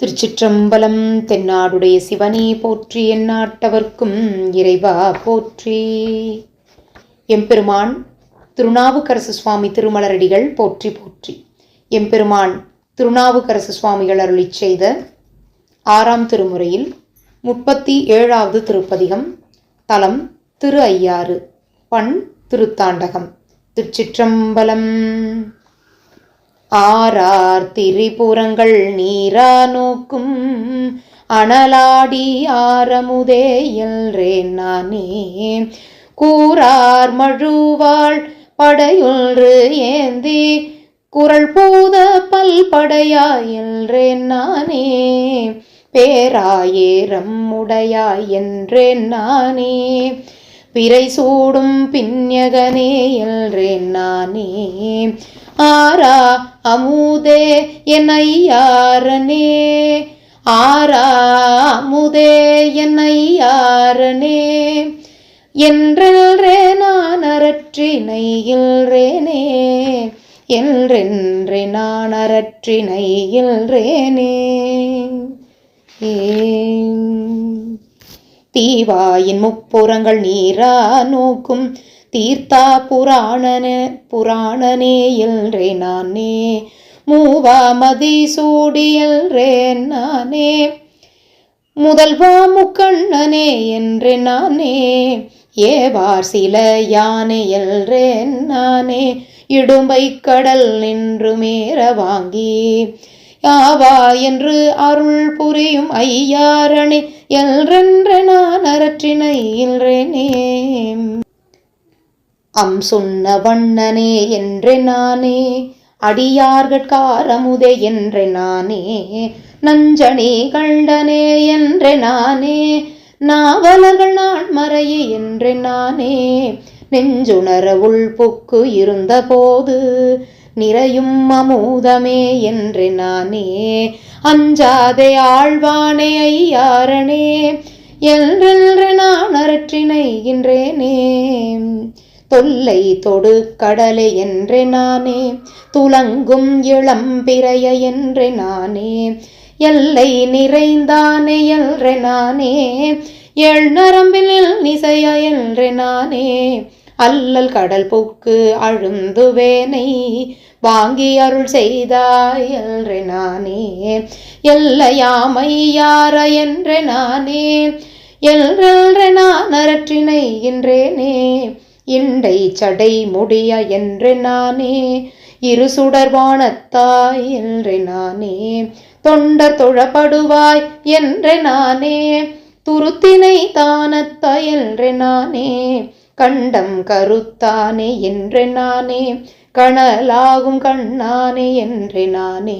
திருச்சிற்றம்பலம் தென்னாடுடைய சிவனே போற்றி எந்நாட்டவர்க்கும் இறைவா போற்றி. எம்பெருமான் திருநாவுக்கரசு சுவாமி திருமலரடிகள் போற்றி போற்றி. எம்பெருமான் திருநாவுக்கரசு சுவாமிகள் அருளி செய்த ஆறாம் திருமுறையில் முப்பத்தி ஏழாவது திருப்பதிகம் தலம் திரு ஐயாறு பண் திருத்தாண்டகம். திருச்சிற்றம்பலம். ஆரார் திரிபுரங்கள் நீரா நோக்கும். அனலாடி ஆரமுதே எல்றேன் நானே கூறார் மழுவாள் படையொன்று ஏந்தி. குரல் பூத பல்படையா எல்றேன் நானே. பேராயேரம் உடையாய் என்றேன் நானே. பிறை சூடும் பின்யகனே என்றேன் நானே. ஆரா அமுதே என்னையாரனே. ஆரா அமுதே என்னையாரனே. என்றென்றே நான் அரற்றினையில்றேனே என்றென்றே நான் அரற்றினையில்றேனே தீவாயின் முப்புறங்கள் நீரா நோக்கும் தீர்த்தா புராணன புராணனே எல்றே நானே. மூவா மதி சூடியல்றேன் நானே. முதல்வா முக்கண்ணனே என்று நானே. ஏவார் சில யானை எல்றேன் நானே. இடும்பை கடல் நின்று மேற வாங்கி. யாவா என்று அருள் புரியும் ஐயாரணி எல்றென்ற நான் அரற்றினை இல்றேனே அம் சொன்ன வண்ணனே என்று நானே அடியார்கட்காரமுதே என்று நானே நஞ்சனே கண்டனே என்று நானே நாவலர்கள் நான் மறையே என்று நானே நெஞ்சுணர உள்புக்கு இருந்த போது நிறையும் அமூதமே என்று நானே அஞ்சாதே ஆழ்வானே ஐயாரனே என்றென்று நான் அரற்றினைகின்றேனே தொல்லை தொடு கடலை என்று நானே துலங்கும் இளம் பிறைய என்று நானே. எல்லை நிறைந்தானே எல்ற நானே எள் நரம்பில் நிசைய என்று நானே. அல்லல் கடல் புக்கு அழுந்துவேனை வாங்கி அருள் செய்தாய் எல்ற நானே. எல்லையாமையார என்ற நானே எல்ற நான் அரற்றினை என்றேனே. இண்டை சடை முடிய என்று நானே இரு சுடர்வானத்தாய் என்று நானே தொண்டர் தொழப்படுவாய் என்று நானே துருத்தினை தானத்தாய் என்று நானே கண்டம் கருத்தானே என்று நானே கணலாகும் கண்ணானே என்று நானே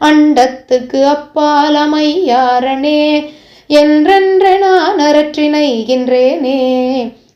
அண்டத்துக்கு அப்பாலமையாரனே என்றென்று நான் அரற்றினைகின்றேனே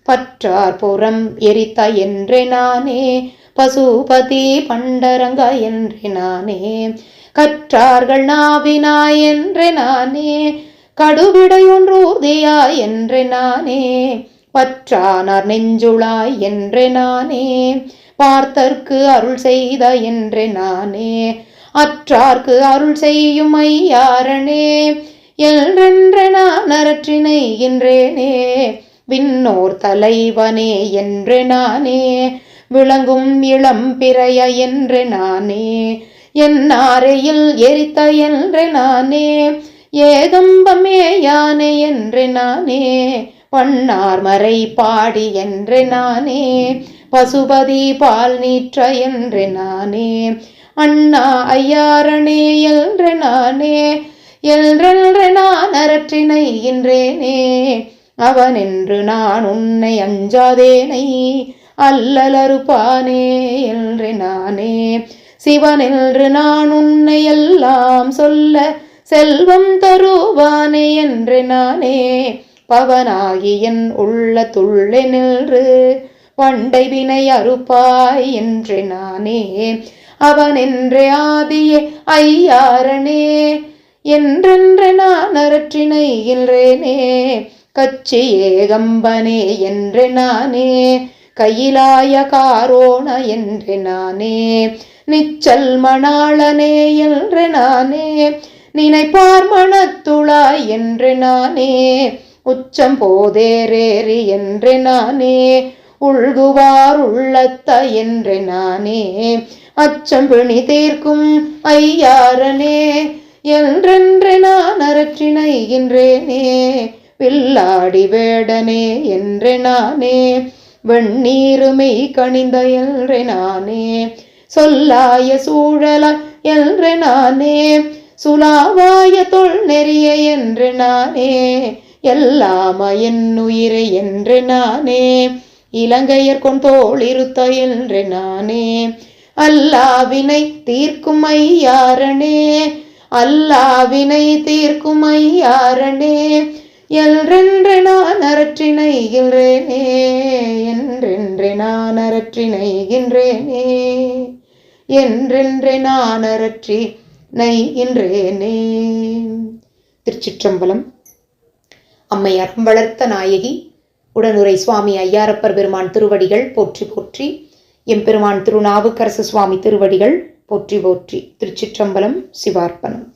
பற்றார் புறம் எரித்த என்றே நானே. பசுபதி பண்டரங்க என்றே நானே. கற்றார்கள் நாவினா என்றே நானே. கடுவிடை ஒன்றூதியாய் என்றே நானே. பற்றானார் நெஞ்சுளாய் என்றே நானே. பார்த்தற்கு அருள் செய்த என்றே நானே. அற்றார்க்கு அருள் செய்யும் ஐயாரனே. என்றென்ற நான் அரற்றினைகின்றேனே விண்ணோர் தலைவனே என்று நானே விளங்கும் இளம் பிறைய என்று நானே என் ஆரையில் எரித்த என்று நானே ஏகம்பமே யானை என்று நானே பண்ணார் மறை பாடி என்று நானே பசுபதி பால் நீற்ற என்று நானே அண்ணா ஐயாரணே என்று நானே என்றென்ற நான் அரற்றினைகின்றேனே அவனென்று நான் உன்னை அஞ்சாதேனை அல்லலறுப்பானே என்று நானே. சிவனென்று நான் உன்னை எல்லாம் சொல்ல செல்வம் தருவானே என்று நானே. பவனாகி என் உள்ள துள்ளே நின்று பண்டை வினை அறுப்பாய் என்று நானே. அவனென்று ஆதியே ஐயாரனே என்றென்று நான் அரற்றினைகின்றேனே கச்சி ஏகம்பனே என்று நானே கையிலாய காரோண என்று நானே நிச்சல் மணாளனே என்று நானே நினைப்பார் மணத்துளாய் என்று நானே உச்சம் போதேரேறி என்று நானே உள்குவார் உள்ளத்த என்று நானே அச்சம் பிணி தீர்க்கும் ஐயாரனே என்றென்று நான் அரற்றினைகின்றேனே பில்லாடி வேடனே என்று நானே வெண்ணீருமை கணிந்த என்று நானே சொல்லாய சூழலாய் என்று நானே சுலாவாய தொல் நெறிய என்று நானே எல்லாம என்னுயிரை என்று நானே இலங்கையர் கொண்டோள் இருத்த என்று நானே அல்லாவினை தீர்க்கும் ஐயாரனே அல்லாவினை தீர்க்கும் ஐயாரனே எல்ரென்று நான் அரற்றினைகின்றேனே என்றென்று நான் அரற்றினைகின்றேனே என்றென்று நான் அரற்றி நைகின்றேனே திருச்சிற்றம்பலம். அம்மை அறம் வளர்த்த நாயகி உடனுரை சுவாமி ஐயாரப்பர் பெருமான் திருவடிகள் போற்றி போற்றி எம்பெருமான் திருநாவுக்கரசு சுவாமி திருவடிகள் போற்றி போற்றி. திருச்சிற்றம்பலம் சிவார்ப்பணம்.